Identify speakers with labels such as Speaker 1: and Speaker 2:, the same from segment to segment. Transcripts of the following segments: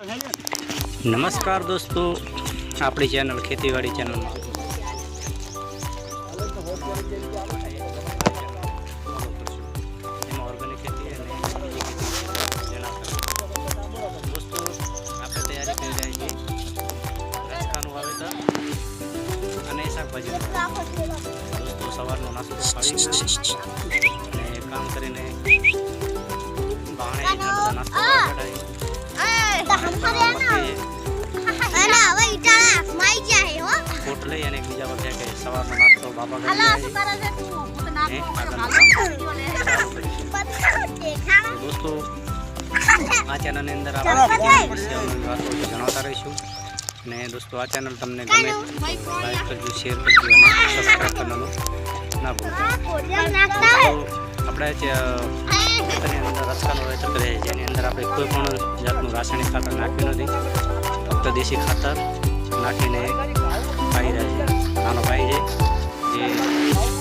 Speaker 1: નમસ્કાર દોસ્તો, આપણી ચેનલ ખેતીવાડી ચેનલમાં એમાં ઓર્ગેનિક ખેતી અને દોસ્તો, આપણે તૈયારી કરી રહ્યા છીએ રચકાનું વાવેતર અને શાકભાજીનું. દોસ્તો, સવારનો નાસ્તો લઈ અને બીજા વર્ષે કે સવારનો નાસ્તો બાબા કરી દોસ્તો આ ચેનલની અંદર આપણે વાતો જણાવતા રહીશું. અને દોસ્તો આ ચેનલ તમને ગમે લાઈક કરજો શેર કરજો અને સબસ્ક્રાઈબ કરવાનું ના ભૂલતા. આપણે ખેતરની અંદર રસ્તાનો હોય રહે જેની અંદર આપણે કોઈ પણ જાતનું રાસાયણિક ખાતર નાખ્યું નથી. ફક્ત દેશી ખાતર નાખીને ખાઈ રહ્યા છે નાનો ભાઈ છે જે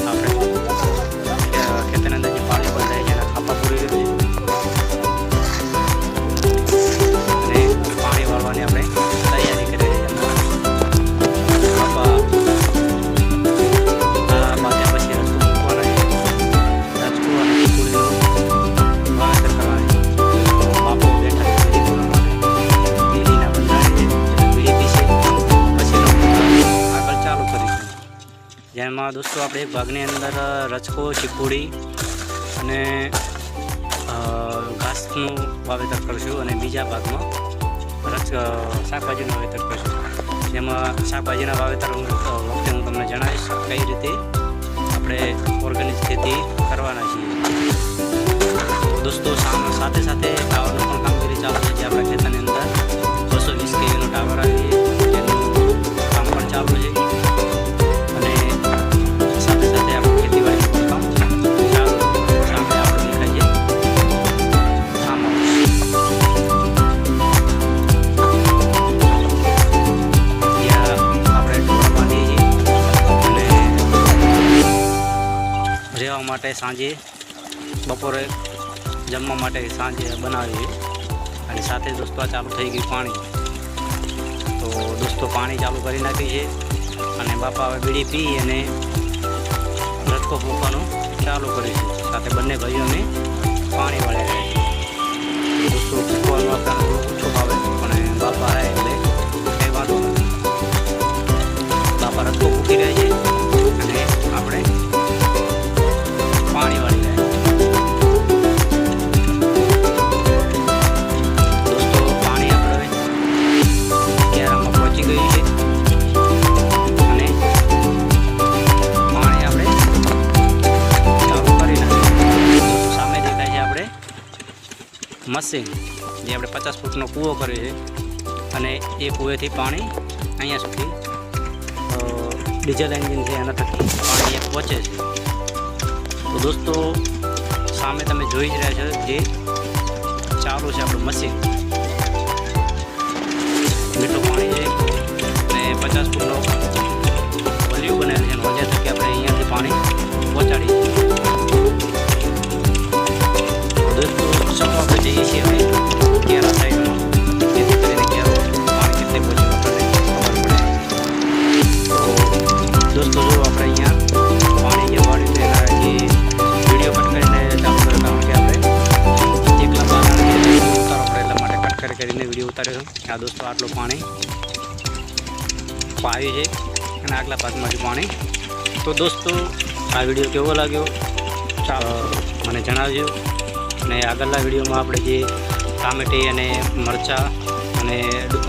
Speaker 1: આપણે જેમાં દોસ્તો આપણે એક ભાગની અંદર રચકો ચીકુડી અને ઘાસનું વાવેતર કરશું અને બીજા ભાગમાં રચ શાકભાજીનું વાવેતર કરશું. જેમાં શાકભાજીના વાવેતર વખતે હું તમને જણાવીશ કઈ રીતે આપણે ઓર્ગેનિક ખેતી કરવાના છીએ. દોસ્તો સાથે સાથે ખાવાનું પણ કામગીરી ચાલુ છે. રહેવા માટે સાંજે, બપોરે જમવા માટે સાંજે બનાવી. અને સાથે દોસ્તો ચાલુ થઈ ગયું પાણી. તો દોસ્તો, પાણી ચાલુ કરી નાખી છે. અને બાપા હવે બીડી પી અને રસ્તો ફૂંકવાનું ચાલુ કરીશું સાથે બંને ભાઈઓને પાણી વાળે દોસ્તો, ફૂંકવાનું આપણને ઓછું ભાવે, પણ બાપા રહે એટલે કહેવાનું બાપા રચકો ફૂંકી રહે છે. મશીન, જે આપણે પચાસ ફૂટનો કૂવો કર્યો છે. અને એ કૂવેથી પાણી અહીંયા સુધી ડીઝલ એન્જિન છે એના થકી પાણી પહોંચે છે. તો દોસ્તો, સામે તમે જોઈ જ રહ્યા છો જે ચાલુ છે આપણું મશીન. મીઠું પાણી છે અને પચાસ ફૂટનો વોલ્યુ બનેલ છે વજન થકી આપણે અહીંયાથી પાણી દોસ્તો જો આપણે અહીંયા પાણી જે વાળ્યું છે એના જે વીડિયો કટ કરીને ચાલુ કર્યો કારણ કે આપણે એકલા ઉતારો પડે એટલા માટે કટ કરી કરીને વીડિયો ઉતાર્યો છે. આ દોસ્તો આટલું પાણી પાયું છે અને આગલા ભાગમાંથી પાણી. તો દોસ્તો આ વીડિયો કેવો લાગ્યો? ચાલો મને જણાવજો. અને આગળના વિડીયોમાં આપણે જે ટામેટી અને મરચાં અને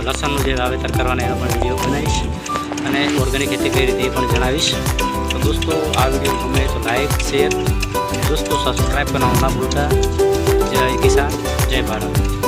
Speaker 1: લસણનું જે વાવેતર કરવાના એનો પણ વીડિયો બનાવીશ અને ઓર્ગેનિક ખેતી કઈ રીતે એ પણ જણાવીશ. તો દોસ્તો, આ વીડિયો ગમે તો લાઈક શેર દોસ્તો સબસ્ક્રાઈબ કરવાનું ના ભૂલતા. જય કિસાન, જય ભારત.